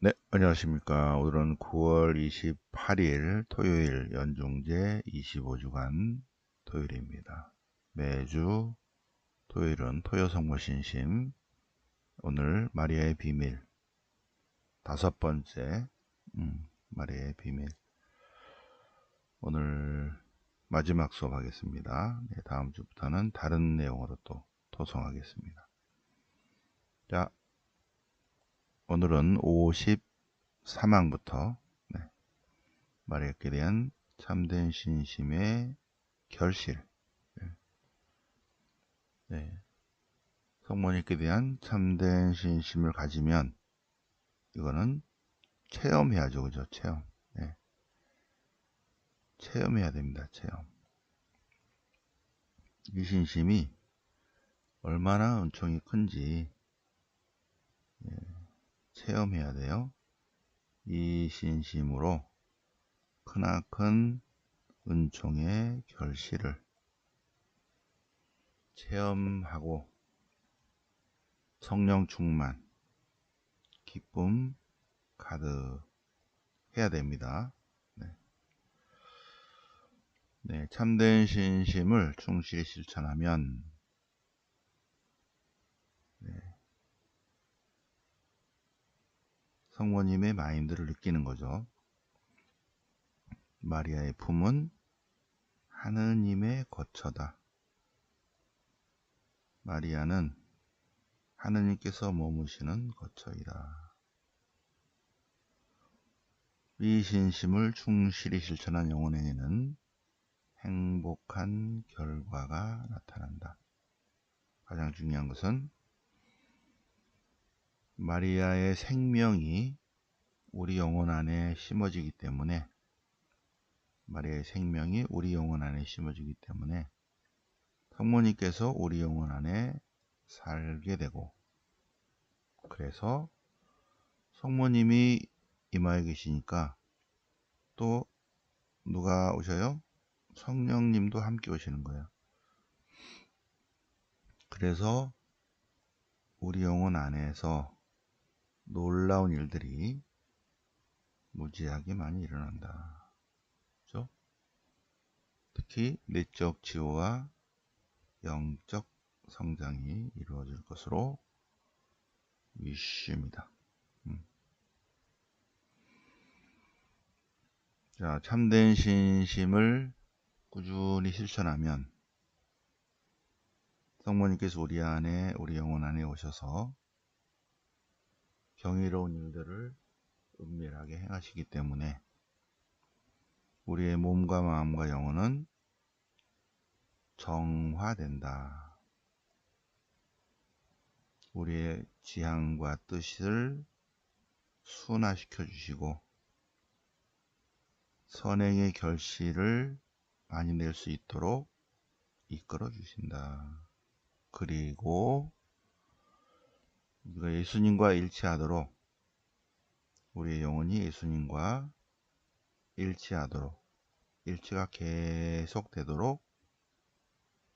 네, 안녕하십니까. 오늘은 9월 28일 토요일 연중제 25주간 토요일입니다. 매주 토요일은 토요성모신심 오늘 마리아의 비밀 다섯 번째 음, 마리아의 비밀 오늘 마지막 수업 하겠습니다. 네, 다음 주부터는 다른 내용으로 또 토성하겠습니다. 자, 오늘은 53항부터 네, 마리아께 대한 참된 신심의 결실 네, 네. 성모님께 대한 참된 신심을 가지면 이거는 체험해야죠 그죠 체험 네. 체험해야 됩니다 체험 이 신심이 얼마나 은총이 큰지 예. 체험해야 돼요. 이 신심으로 크나큰 은총의 결실을 체험하고 성령 충만, 기쁨 가득 해야 됩니다. 네. 네, 참된 신심을 충실히 실천하면 성모님의 마인드를 느끼는 거죠. 마리아의 품은 하느님의 거처다. 마리아는 하느님께서 머무시는 거처이다. 이 신심을 충실히 실천한 영혼에게는 행복한 결과가 나타난다. 가장 중요한 것은 마리아의 생명이 우리 영혼 안에 심어지기 때문에 마리아의 생명이 우리 영혼 안에 심어지기 때문에 성모님께서 우리 영혼 안에 살게 되고 그래서 성모님이 이마에 계시니까 또 누가 오셔요? 성령님도 함께 오시는 거예요. 그래서 우리 영혼 안에서 놀라운 일들이 무지하게 많이 일어난다. 그죠? 특히 내적 치유와 영적 성장이 이루어질 것으로 믿습니다. 음. 자, 참된 신심을 꾸준히 실천하면 성모님께서 우리 안에, 우리 영혼 안에 오셔서 경이로운 일들을 은밀하게 행하시기 때문에 우리의 몸과 마음과 영혼은 정화된다. 우리의 지향과 뜻을 순화시켜 주시고 선행의 결실을 많이 낼 수 있도록 이끌어 주신다. 그리고 우리가 예수님과 일치하도록 우리의 영혼이 예수님과 일치하도록 일치가 계속되도록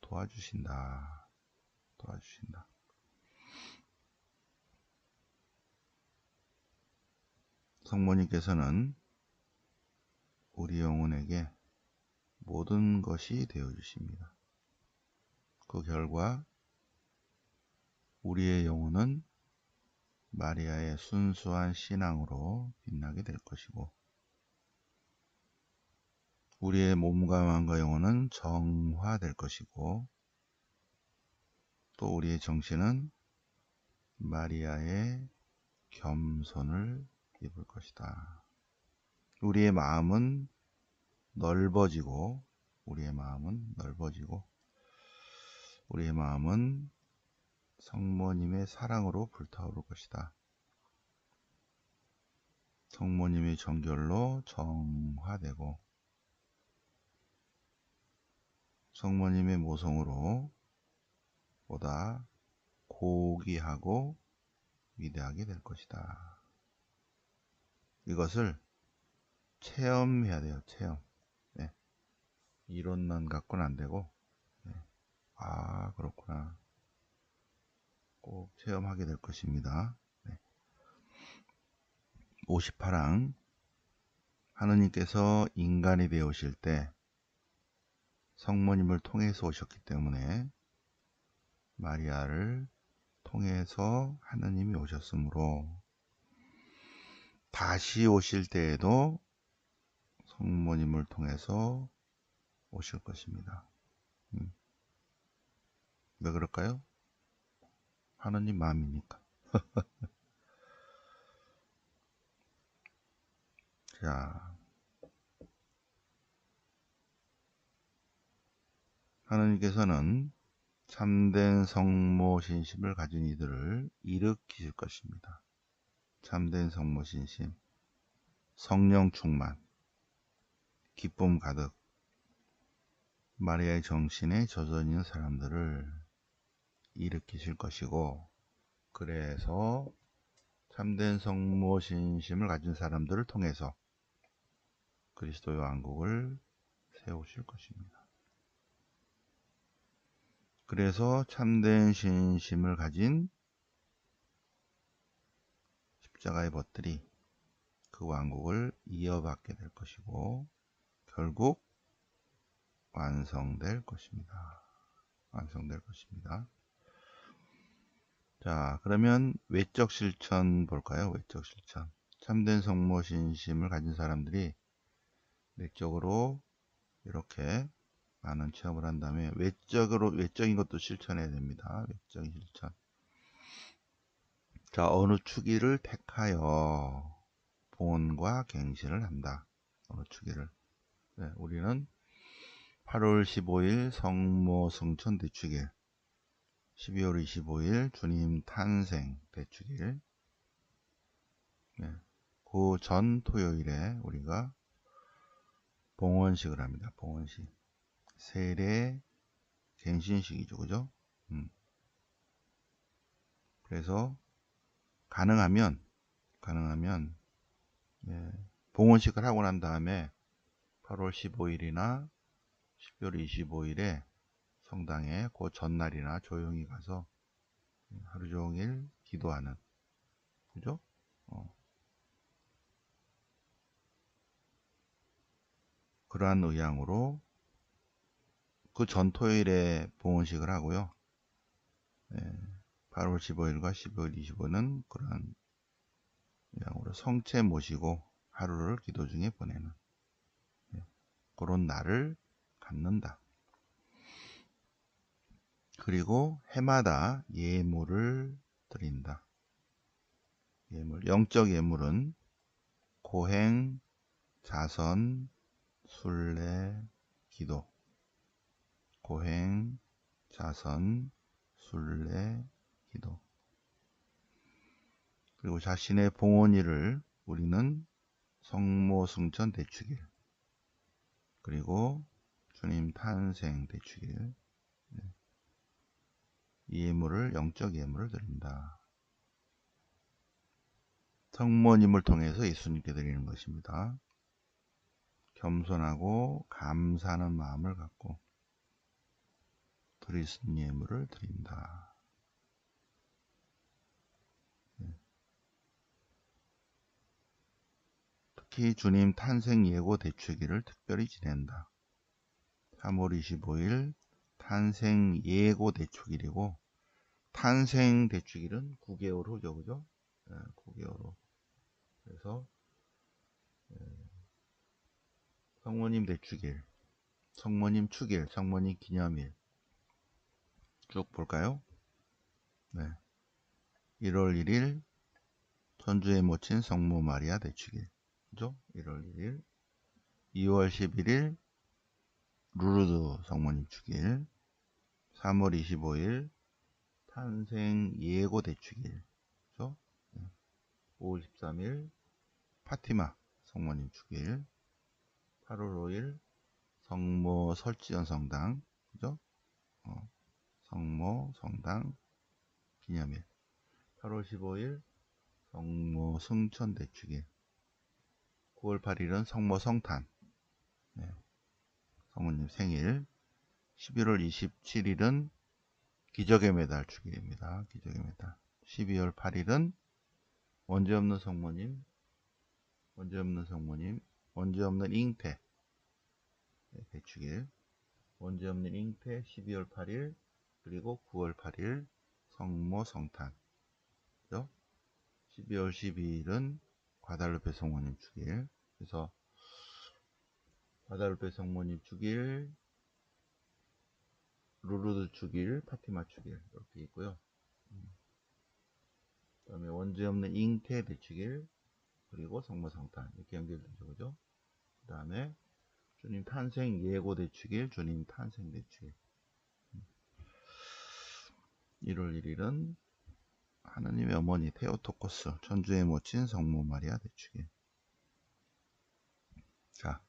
도와주신다. 도와주신다. 성모님께서는 우리 영혼에게 모든 것이 되어 주십니다. 그 결과 우리의 영혼은 마리아의 순수한 신앙으로 빛나게 될 것이고 우리의 몸과 마음과 영혼은 정화될 것이고 또 우리의 정신은 마리아의 겸손을 입을 것이다. 우리의 마음은 넓어지고 우리의 마음은 넓어지고 우리의 마음은 성모님의 사랑으로 불타오를 것이다. 성모님의 정결로 정화되고 성모님의 모성으로 보다 고귀하고 위대하게 될 것이다. 이것을 체험해야 돼요. 체험. 네. 이론만 갖고는 안 되고 네. 아 그렇구나. 꼭 체험하게 될 것입니다. 네. 58항 하느님께서 인간이 되오실 때 성모님을 통해서 오셨기 때문에 마리아를 통해서 하느님이 오셨으므로 다시 오실 때에도 성모님을 통해서 오실 것입니다. 음. 왜 그럴까요? 하느님 마음이니까. 자, 하느님께서는 참된 성모 신심을 가진 이들을 일으키실 것입니다. 참된 성모 신심, 성령 충만, 기쁨 가득, 마리아의 정신에 젖어 있는 사람들을 일으키실 것이고, 그래서 참된 성모 신심을 가진 사람들을 통해서 그리스도의 왕국을 세우실 것입니다. 그래서 참된 신심을 가진 십자가의 벗들이 그 왕국을 이어받게 될 것이고 결국 완성될 것입니다. 완성될 것입니다. 자, 그러면 외적 실천 볼까요? 외적 실천. 참된 성모 신심을 가진 사람들이 내적으로 이렇게 많은 체험을 한 다음에 외적으로 외적인 것도 실천해야 됩니다. 외적인 실천. 자, 어느 추기를 택하여 본과 갱신을 한다. 어느 추기를. 네, 우리는 8월 15일 성모 승천 대축일, 12월 25일 주님 탄생 대축일, 네, 그 전 토요일에 우리가 봉헌식을 합니다. 봉헌식. 세례 갱신식이죠. 그죠? 음. 그래서 가능하면 가능하면 예, 봉헌식을 하고 난 다음에 8월 15일이나 12월 25일에 성당에 그 전날이나 조용히 가서 하루 종일 기도하는 그죠? 어. 그러한 의향으로 그 전 토요일에 봉헌식을 하고요. 예, 8월 15일과 12월 25일은 그러한 의향으로 성체 모시고 하루를 기도 중에 보내는 예, 그런 날을 갖는다. 그리고 해마다 예물을 드린다. 예물, 영적 예물은 고행, 자선, 순례, 기도. 고행, 자선, 순례, 기도. 그리고 자신의 봉헌일을 우리는 성모 승천 대축일. 그리고 주님 탄생 대축일. 네. 예물을 영적 예물을 드린다. 성모님을 통해서 예수님께 드리는 것입니다. 겸손하고 감사하는 마음을 갖고 드리신 예물을 드린다. 네. 특히 주님 탄생 예고 대축일을 특별히 지낸다. 3월 25일 탄생 예고 대축일이고 탄생 대축일은 9개월 후죠, 그죠? 네, 9개월 후. 그래서 네. 성모님 대축일, 성모님 축일, 성모님 기념일 쭉 볼까요? 네. 1월 1일 천주의 모친 성모 마리아 대축일 그죠? 1월 1일 2월 11일 루르드 성모님 축일 3월 25일 탄생 예고 대축일 그죠? 5월 13일 파티마 성모님 축일 8월 5일 성모 설지연 성당 그죠? 어, 성모 성당 기념일 8월 15일 성모 승천 대축일 9월 8일은 성모 성탄 네. 성모님 생일 11월 27일은 기적의 메달 축일입니다. 기적의 메달 12월 8일은 원죄 없는 성모님 원죄 없는 성모님, 원죄 없는 잉태, 네, 대축일, 원죄 없는 잉태 12월 8일, 그리고 9월 8일 성모 성탄. 그죠? 12월 12일은 과달루페 성모님 축일. 그래서 과달루페 성모님 축일, 루루드 축일, 파티마 축일 이렇게 있고요. 그 다음에 원죄 없는 잉태 대축일, 그리고 성모 성탄 이렇게 연결되죠. 그죠? 그 다음에 주님 탄생 예고 대축일, 주님 탄생 대축일. 1월 1일은 하느님의 어머니 테오토코스 천주의 모친 성모 마리아 대축일. 자,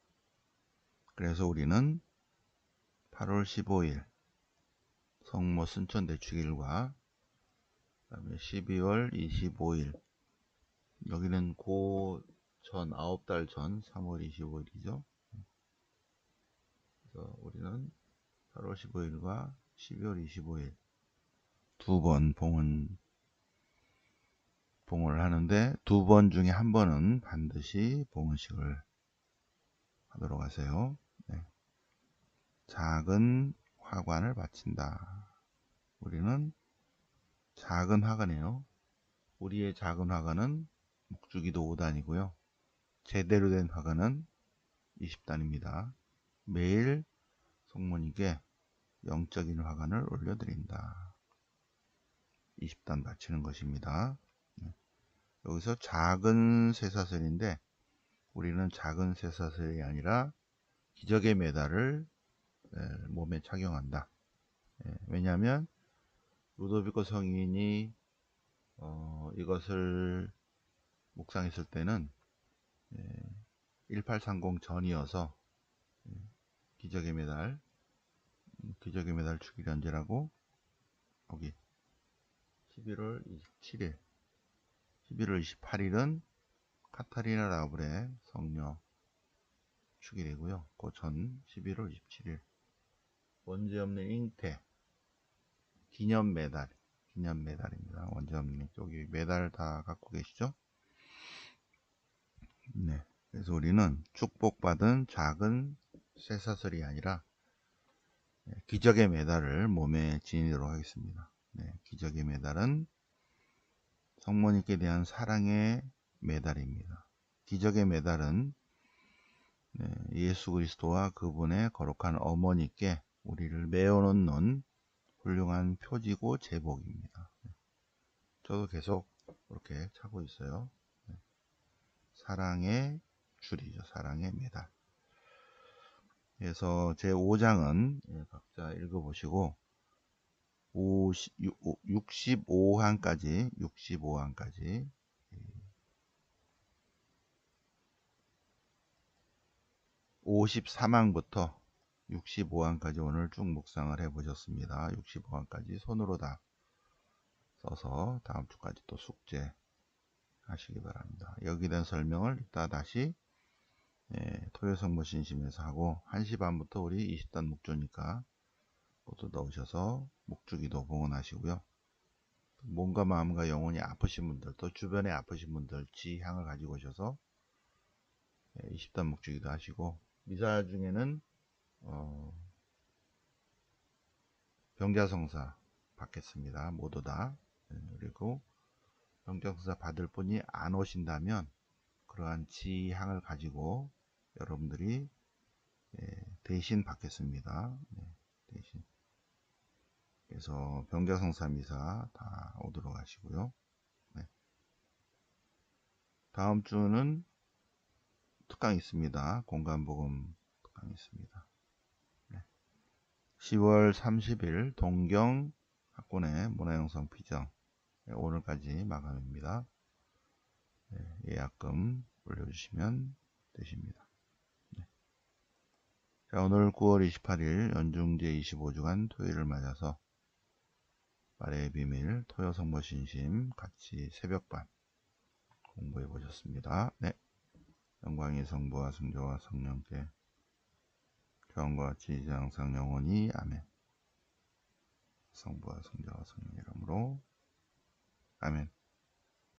그래서 우리는 8월 15일 성모 순천 대축일과 그다음에 12월 25일 여기는 고 전 9달 전 3월 25일이죠. 그래서 우리는 8월 15일과 12월 25일 두 번 봉은 봉을 하는데 두 번 중에 한 번은 반드시 봉헌식을 하도록 하세요. 네. 작은 화관을 바친다. 우리는 작은 화관이에요. 우리의 작은 화관은 목주기도 5단이고요. 제대로 된 화관은 20단입니다. 매일 성모님께 영적인 화관을 올려드린다. 20단 바치는 것입니다. 네. 여기서 작은 쇠사슬인데 우리는 작은 쇠사슬이 아니라 기적의 메달을 몸에 착용한다. 예, 왜냐하면 루도비코 성인이 어, 이것을 묵상했을 때는 1830 예, 전이어서 예, 기적의 메달 음, 기적의 메달 축일이 언제라고 여기 11월 27일 11월 28일은 카타리나 라브레 성녀 축일이고요. 그 전 11월 27일 원죄 없는 잉태 기념 메달 기념 메달입니다. 원죄 없는 여기 메달 다 갖고 계시죠? 네. 그래서 우리는 축복받은 작은 쇠사슬이 아니라 네, 기적의 메달을 몸에 지니도록 하겠습니다. 네, 기적의 메달은 성모님께 대한 사랑의 메달입니다. 기적의 메달은 네, 예수 그리스도와 그분의 거룩한 어머니께 우리를 메어놓는 훌륭한 표지고 제복입니다. 네. 저도 계속 그렇게 차고 있어요. 네. 사랑의 줄이죠. 사랑의 메달. 그래서 제 5장은 예, 각자 읽어보시고 65항까지 65항까지 53항부터 65항까지 오늘 쭉 묵상을 해 보셨습니다. 65항까지 손으로 다 써서 다음 주까지 또 숙제 하시기 바랍니다. 여기에 대한 설명을 이따 다시 예, 토요성모 신심에서 하고 1시 반부터 우리 20단 묵조니까 모두 넣으셔서 묵주기도 봉헌하시고요. 몸과 마음과 영혼이 아프신 분들 또 주변에 아프신 분들 지향을 가지고 오셔서 20단 예, 묵주기도 하시고 미사 중에는 어, 병자성사 받겠습니다. 모두 다. 네, 그리고 병자성사 받을 분이 안 오신다면 그러한 지향을 가지고 여러분들이 예, 대신 받겠습니다. 네, 대신. 그래서 병자성사 미사 다 오도록 하시고요. 네. 다음 주는 특강 있습니다. 공간복음 특강 있습니다. 10월 30일 동경 학군의 문화영상 피정 네, 오늘까지 마감입니다. 네, 예약금 올려주시면 되십니다. 네. 자, 오늘 9월 28일 연중제 25주간 토요일을 맞아서 말의 비밀 토요 성모 신심 같이 새벽반 공부해 보셨습니다. 네. 영광의 성부와 성자와 성령께 교환과 같이 항상 영원히 아멘. 성부와 성자와 성령 이름으로 아멘.